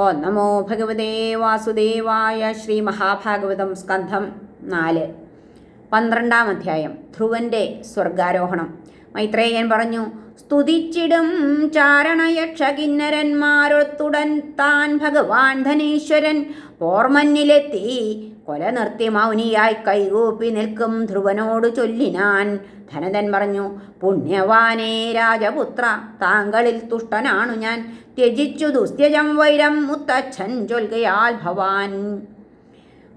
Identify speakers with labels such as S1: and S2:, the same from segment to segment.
S1: ഓ നമോ ഭഗവതേ വാസുദേവായ ശ്രീ മഹാഭാഗവതം സ്കന്ധം നാല്. പന്ത്രണ്ടാം അധ്യായം. ധ്രുവന്റെ സ്വർഗാരോഹണം. മൈത്രേയൻ പറഞ്ഞു സ്തുതിച്ചിടും ചാരണയക്ഷകിന്നരന്മാരൊത്തുടൻ താൻ ഭഗവാൻ ധനീശ്വരൻ. പോർമന്നിലെത്തി കൊല നിർത്തി മൗനിയായി കൈകൂപ്പി നിൽക്കും ധ്രുവനോട് ചൊല്ലിനാൻ. ധനതൻ പറഞ്ഞു പുണ്യവാനേ രാജപുത്ര താങ്കളിൽ തുഷ്ടനാണു ഞാൻ. ത്യജിച്ചു ദുസ്ത്യജം വൈരം മുത്തച്ഛൻ ചൊൽകയാൽ ഭവാൻ.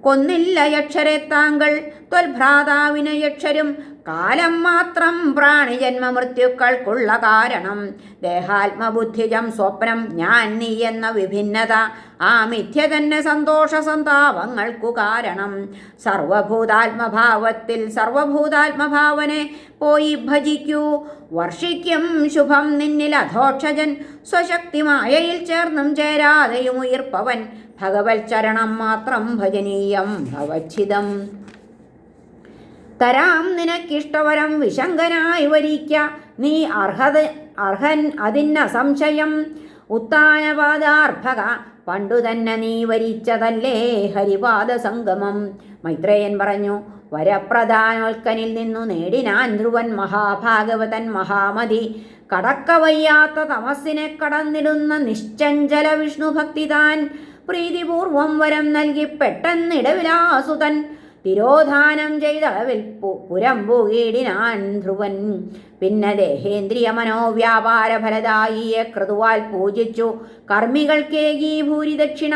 S1: കൊന്നില്ല യക്ഷരെ താങ്കൾ. ത്വൽഭ്രാതാവിന് യക്ഷരും. കാലം മാത്രം പ്രാണിജന്മ മൃത്യുക്കൾക്കുള്ള കാരണം. ദേഹാത്മബുദ്ധിജം സ്വപ്നം ഞാൻ നീ എന്ന വിഭിന്നത. ആ മിഥ്യ തന്നെ സന്തോഷ സന്താപങ്ങൾക്കു കാരണം. സർവഭൂതാത്മഭാവത്തിൽ സർവഭൂതാത്മഭാവനെ പോയി ഭജിക്കൂ. വർഷിക്കും ശുഭം നിന്നിൽ അധോക്ഷജൻ. സ്വശക്തിമായയിൽ ചേർന്നും ചേരാതെയും ഉയർപ്പവൻ. ഭഗവത് ചരണം മാത്രം ഭജനീയം ഭവച്ഛിതം. തരാം നിനക്കിഷ്ടവരം വിശങ്കനായി വരിക്ക. നീ അർഹത അർഹൻ അതിന്ന സംശയം. ഉത്താനപാദാർഭക പണ്ടു തന്നെ നീ വരിച്ചതല്ലേ ഹരിപാദ സംഗമം മൈത്രേയൻ പറഞ്ഞു വരപ്രധാനോൽക്കനിൽ നിന്നു നേടിനാൻ ധ്രുവൻ മഹാഭാഗവതൻ മഹാമതി. കടക്കവയ്യാത്ത തമസ്സിനെ കടന്നിടുന്ന നിശ്ചഞ്ചല വിഷ്ണുഭക്തി താൻ പ്രീതിപൂർവം വരം നൽകി പെട്ടെന്നിടവിലാസുതൻ തിരോധാനം ചെയ്തളവിൽ പുരം പൂകീടിനാൻ ധ്രുവൻ പിന്നെ ദേഹേന്ദ്രിയ മനോവ്യാപാര ഫലദായിയെ ക്രതുവാൽ പൂജിച്ചു. കർമ്മികൾക്കേകീ ഭൂരിദക്ഷിണ.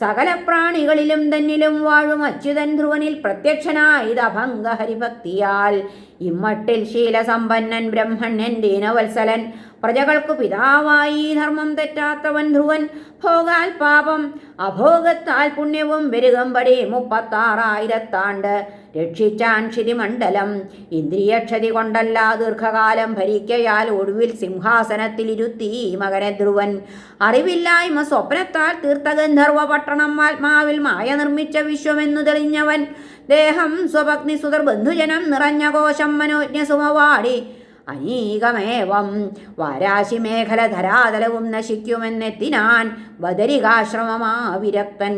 S1: സകല പ്രാണികളിലും തന്നിലും വാഴും അച്യുതൻ ധ്രുവനിൽ പ്രത്യക്ഷനായത് അഭംഗ ഹരിഭക്തിയാൽ ഇമ്മട്ടിൽ ശീലസമ്പന്നൻ ബ്രഹ്മണ്യൻ ദീനവത്സലൻ. പ്രജകൾക്കു പിതാവായി ധർമ്മം തെറ്റാത്തവൻ ധ്രുവൻ. ഭോഗാൽ പാപം അഭോഗത്താൽ പുണ്യവും പെരുകമ്പടി മുപ്പത്താറായിരത്താണ്ട്. രക്ഷിച്ചാൻ ശിരിമണ്ഡലം. ഇന്ദ്രിയക്ഷതി കൊണ്ടല്ല ദീർഘകാലം ഭരിക്കയാൽ ഒടുവിൽ സിംഹാസനത്തിലിരുത്തി മകനെ ധ്രുവൻ. അറിവില്ലായ്മ സ്വപ്നത്താൽ തീർത്ഥഗന്ധർവ പട്ടണം ആത്മാവിൽ മായ നിർമ്മിച്ച വിശ്വമെന്നു തെളിഞ്ഞവൻ. ദേഹം സ്വഭഗ്നി സുതർ ബന്ധുജനം നിറഞ്ഞ കോശം മനോജ്ഞ സുമവാടി. അനീകമേവം വാരാശി മേഖല ധരാതലവും നശിക്കുമെന്നെത്തിനാൻ ബദരികാശ്രമമാവിരക്തൻ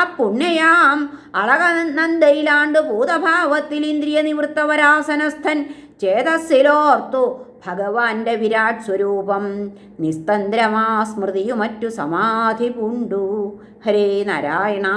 S1: അപ്പുണ്യയാം അളകനന്ദയിലാണ്ട് ഭൂതഭാവത്തിൽ ഇന്ദ്രിയ നിവൃത്തവരാസനസ്ഥൻ ചേതസ്സിലോർത്തു ഭഗവാന്റെ വിരാട് സ്വരൂപം നിസ്തന്ത്രമാ സ്മൃതിയുമറ്റു സമാധി പൂണ്ടു ഹരേ നാരായണ.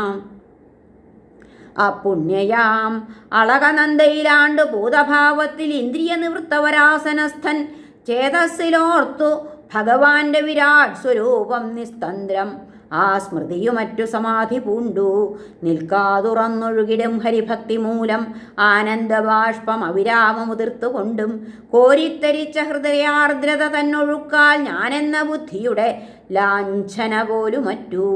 S1: അപുണ്യയാം. അളകനന്ദയിലാണ്ട് ഭൂതഭാവത്തിൽ ഇന്ദ്രിയ നിവൃത്തവരാസനസ്ഥൻ ചേതസ്സിലോർത്തു ഭഗവാന്റെ വിരാട് സ്വരൂപം നിസ്തന്ത്രം. ആ സ്മൃതിയുമറ്റു സമാധി പൂണ്ടു. നിൽക്കാതുറന്നൊഴുകിടും ഹരിഭക്തി മൂലം ആനന്ദബാഷ്പം അവിരാമമുതിർത്തുകൊണ്ടും കോരിത്തരിച്ച ഹൃദയാർദ്രത തന്നൊഴുക്കാൽ ഞാനെന്ന ബുദ്ധിയുടെ ലാഞ്ചന പോലുമറ്റു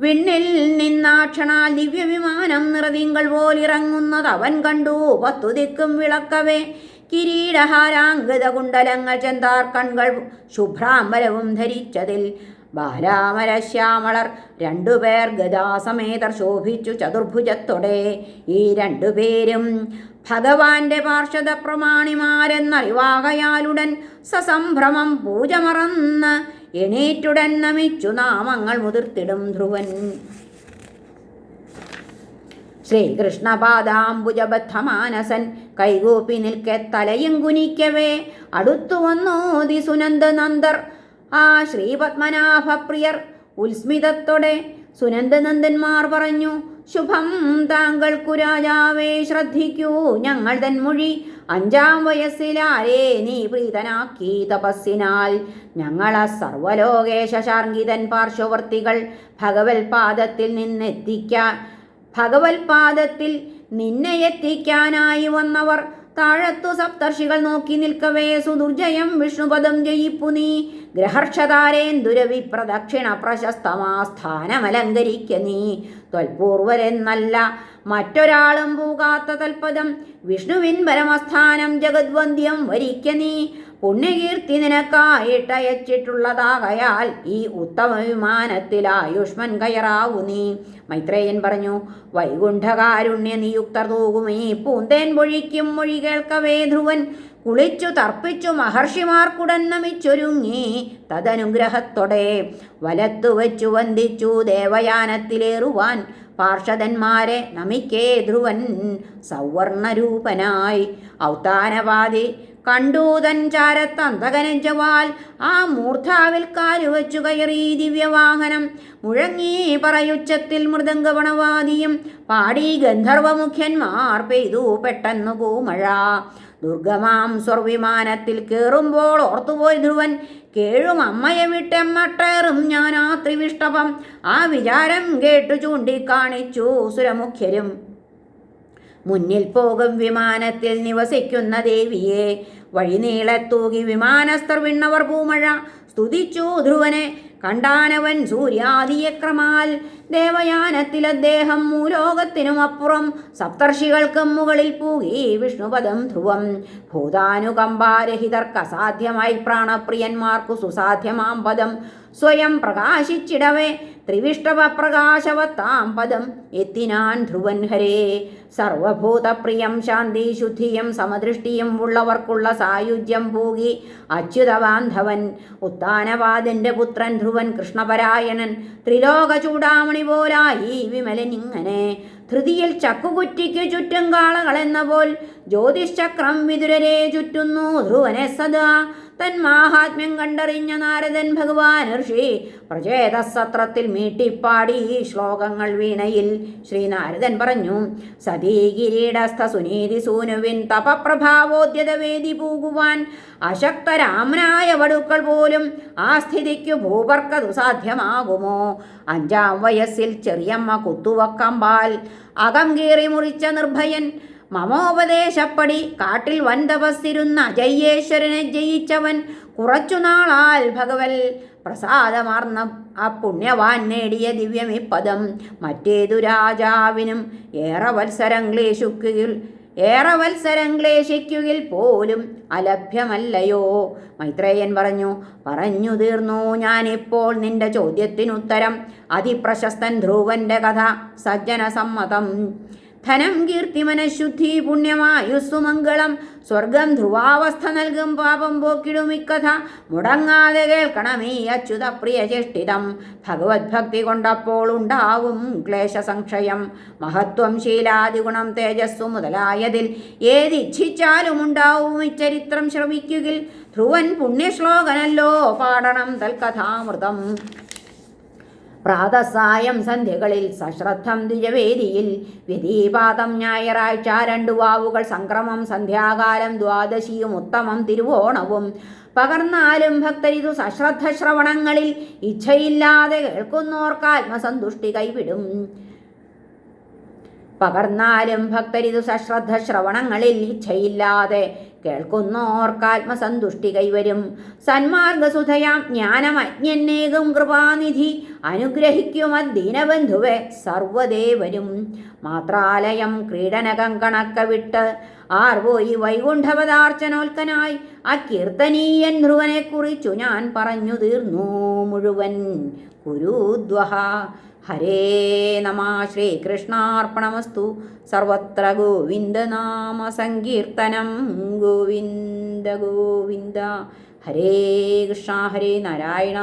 S1: വിണ്ണിൽ നിന്നാക്ഷണാൽ ദിവ്യവിമാനം നിറതിങ്കൾ പോലിറങ്ങുന്നത് അവൻ കണ്ടു. പത്തുതിക്കും വിളക്കവേ. കിരീടഹാരാങ്കൃത കുണ്ടലങ്ങൾ ചെന്താർ കൺകൾ ശുഭ്രാംബരവും ധരിച്ചതിൽ ബാലാമരശ്യാമളർ രണ്ടുപേർ ഗതാസമേതർ ശോഭിച്ചു ചതുർഭുജത്തോടെ. ഈ രണ്ടുപേരും ഭഗവാന്റെ പാർഷദ പ്രമാണിമാരെന്നറിവാകയാലുടൻ സസംഭ്രമം പൂജ മറന്ന് എണീറ്റുടൻ നമിച്ചു നാമങ്ങൾ മുതിർത്തിടും ധ്രുവൻ. ശ്രീകൃഷ്ണപാദാംബുജബദ്ധമാനസൻ കൈകൂപ്പി നിൽക്കെ തലയും കുനിക്കവേ. അടുത്തു വന്നോതി സുനന്ദ നന്ദർ ആ ശ്രീപത്മനാഭപ്രിയർ ഉത്സ്മിതത്തോടെ സുനന്ദനന്ദന്മാർ പറഞ്ഞു ശുഭം താങ്കൾക്കു രാജാവേ ശ്രദ്ധിക്കൂ ഞങ്ങൾ തന്മൊഴി അഞ്ചാം വയസ്സിലാരേ നീ പ്രീതനാക്കി തപസ്സിനാൽ. ഞങ്ങളെ സർവലോകേശ ശാർഗിതൻ പാർശ്വവർത്തികൾ ഭഗവത്പാദത്തിൽ നിന്നെത്തിക്കാൻ ഭഗവത്പാദത്തിൽ നിന്നെ എത്തിക്കാനായി വന്നവർ താഴത്തു സപ്തർഷികൾ നോക്കി നിൽക്കവേ സുദുർജയം വിഷ്ണുപദം ജയിപ്പു നീ. ഗ്രഹർഷതാരേന്ദുരവി പ്രദക്ഷിണ പ്രശസ്തമാ സ്ഥാനമലങ്കരിക്ക നീ. ത്വൽപൂർവരെന്നല്ല മറ്റൊരാളും പൂകാത്ത തൽപദം. വിഷ്ണുവിൻ പരമസ്ഥാനം ജഗദ്വന്ദ്യം വരിക്ക നീ. പുണ്യകീർത്തി നിനക്കായിട്ടയച്ചിട്ടുള്ളതാകയാൽ ഈ ഉത്തമ വിമാനത്തിൽ ആയുഷ്മൻ കയറാവു നീ. മൈത്രേയൻ പറഞ്ഞു വൈകുണ്ഠകാരുണ്യ നിയുക്തർ തൂകുമീ പൂന്തേൻ മൊഴിക്കും മൊഴി കേൾക്കവേ ധ്രുവൻ. കുളിച്ചു തർപ്പിച്ചു മഹർഷിമാർക്കുടൻ നമിച്ചൊരുങ്ങി തദനുഗ്രഹത്തോടെ. വലത്തു വെച്ചു വന്ദിച്ചു ദേവയാനത്തിലേറുവാൻ. പാർഷദന്മാരെ നമിക്കേ ധ്രുവൻ. സൗവർണരൂപനായി. ഔത്താനവാദി കണ്ടൂതൻ ചാരത്തന്തകനെഞ്ചവാൽ ആ മൂർധാവിൽ കാലുവച്ചു കയറി ദിവ്യവാഹനം. മുഴങ്ങി പറയുച്ചത്തിൽ മൃദംഗപണവാദിയും പാടി ഗന്ധർവമുഖ്യന്മാർ പെയ്തു പെട്ടെന്നു പൂമഴ ദുർഗമാം സ്വർവിമാനത്തിൽ കയറുമ്പോൾ ഓർത്തുപോയി ധ്രുവൻ കേഴും അമ്മയെ വിട്ടെമ്മട്ടേറും ഞാൻ ആ ത്രിവിഷ്ടപം ആ വിചാരം കേട്ടു ചൂണ്ടിക്കാണിച്ചു സുരമുഖ്യരും. മുന്നിൽ പോകും വിമാനത്തിൽ നിവസിക്കുന്ന ദേവിയെ വഴിനീളത്തൂകി വിമാനസ്ഥർ വിണ്ണവർ പൂമഴ. സ്തുതിച്ചു ധ്രുവനെ കണ്ടാനവൻ സൂര്യാദിയക്രമാൽ ദേവയാനത്തിൽ അദ്ദേഹം മൂലോകത്തിനും അപ്പുറം. സപ്തർഷികൾക്കും മുകളിൽ പൂകി വിഷ്ണുപദം ധ്രുവം. ഭൂതാനുകമ്പാരഹിതർക്ക് അസാധ്യമായി പ്രാണപ്രിയന്മാർക്കു സുസാധ്യമാം പദം. സ്വയം പ്രകാശിച്ചിടവേ ത്രിവിഷ്ടവ പ്രകാശവത്താം പദം. എത്തിനാൻ ധ്രുവൻ ഹരേ. സർവഭൂതപ്രിയം ശാന്തി ശുദ്ധിയും സമദൃഷ്ടിയും ഉള്ളവർക്കുള്ള സായുജ്യം പൂകി അച്യുതബാന്ധവൻ ഉത്താനവാദിന്റെ പുത്രൻ ധ്രുവൻ കൃഷ്ണപരായണൻ. ത്രിലോക ചൂടാമണി പോലായി വിമലനിങ്ങനെ ധൃതിയിൽ ചക്കുകുറ്റിക്ക് ചുറ്റും കാളകളെന്ന പോൽ ജ്യോതിശ്ചക്രം വിതുരരെ ചുറ്റുന്നു. ധ്രുവനെ സദാ തൻ മാഹാത്മ്യം കണ്ടറിഞ്ഞ നാരദൻ ഭഗവാൻ ഋഷി പ്രചേതസത്രത്തിൽ മീട്ടിപ്പാടി ശ്ലോകങ്ങൾ വീണയിൽ. ശ്രീനാരദൻ പറഞ്ഞു സതീ കിരീടസ്ഥ സുനീതി സൂനുവിൻ തപപ്രഭാവോദ്യത വേദി പോകുവാൻ അശക്തരാമനായ വടുക്കൾ പോലും ആ സ്ഥിതിക്കു ഭൂപർക്കതു സാധ്യമാകുമോ? അഞ്ചാം വയസ്സിൽ ചെറിയമ്മ കുത്തുവക്കമ്പാൽ അകം കീറി മുറിച്ച നിർഭയൻ മമോപദേശപ്പടി. കാട്ടിൽ വൻ തപസ്സിരുന്ന അജയ്യേശ്വരനെ ജയിച്ചവൻ കുറച്ചുനാളാൽ ഭഗവൽ പ്രസാദമാർന്ന ആ പുണ്യവാൻ നേടിയ ദിവ്യമിപ്പദം. മറ്റേതു രാജാവിനും ഏറെ വത്സരം ക്ലേശുക്കുകയിൽ ഏറെ വത്സരം ക്ലേശിക്കുകിൽ പോലും അലഭ്യമല്ലയോ? മൈത്രേയൻ പറഞ്ഞു പറഞ്ഞു തീർന്നു. ഞാനിപ്പോൾ നിന്റെ ചോദ്യത്തിനുത്തരം. അതിപ്രശസ്തൻ ധ്രുവന്റെ കഥ. സജ്ജനസമ്മതം. ധനം കീർത്തി മനഃശുദ്ധി പുണ്യമായുസ്സു മംഗളം. സ്വർഗം ധ്രുവാവസ്ഥ നൽകും പാപം പോക്കിടും ഇക്കഥ. മുടങ്ങാതെ കേൾക്കണമീ അച്യുത പ്രിയ ചേഷ്ടിതം. ഭഗവത് ഭക്തി കൊണ്ടപ്പോൾ ഉണ്ടാവും ക്ലേശ സംക്ഷയം മഹത്വം ശീലാദിഗുണം തേജസ്സു മുതലായതിൽ ഏതിച്ഛിച്ചാലും ഉണ്ടാവും ഇച്ചരിത്രം ശ്രവിക്കുകിൽ. ധ്രുവൻ പുണ്യശ്ലോകനല്ലോ പാടണം തൽക്കഥാമൃതം. പ്രാതസായം സന്ധ്യകളിൽ സശ്രദ്ധം ദ്വിജവേദിയിൽ വ്യതീപാതം ഞായറാഴ്ച രണ്ടു വാവുകൾ സംക്രമം സന്ധ്യാകാലം ദ്വാദശിയും ഉത്തമം തിരുവോണവും. പകർന്നാലും ഭക്തരിതു സശ്രദ്ധ ശ്രവണങ്ങളിൽ ഇച്ഛയില്ലാതെ കേൾക്കുന്നോർക്ക് ആത്മസന്തുഷ്ടി കൈവിടും. പകർന്നാലും ഭക്തരിതു സശ്രദ്ധ ശ്രവണങ്ങളിൽ ഇച്ഛയില്ലാതെ കേൾക്കുന്നോർക്കാത്മസന്തുഷ്ടി കൈവരും. സന്മാർഗസുധയാം ജ്ഞാനമജ്ഞന്നേകും കൃപാനിധി അനുഗ്രഹിക്കും അദ്ദീനബന്ധുവെ സർവദേവരും മാത്രാലയം ക്രീഡനകം കണക്ക വിട്ട് ആർവോയി വൈകുണ്ഠപദാർച്ചനോൽക്കനായി ആ കീർത്തനീയൻ ധ്രുവനെ കുറിച്ചു ഞാൻ പറഞ്ഞു തീർന്നു മുഴുവൻ. കുരുദ്വഹ ഹരേ നമ ശ്രീകൃഷ്ണാർപ്പണമസ്തു സർവത്ര ഗോവിന്ദനാമ സങ്കീർത്തനം. ഗോവിന്ദ ഗോവിന്ദ. ഹരേ കൃഷ്ണ ഹരേ നാരായണ.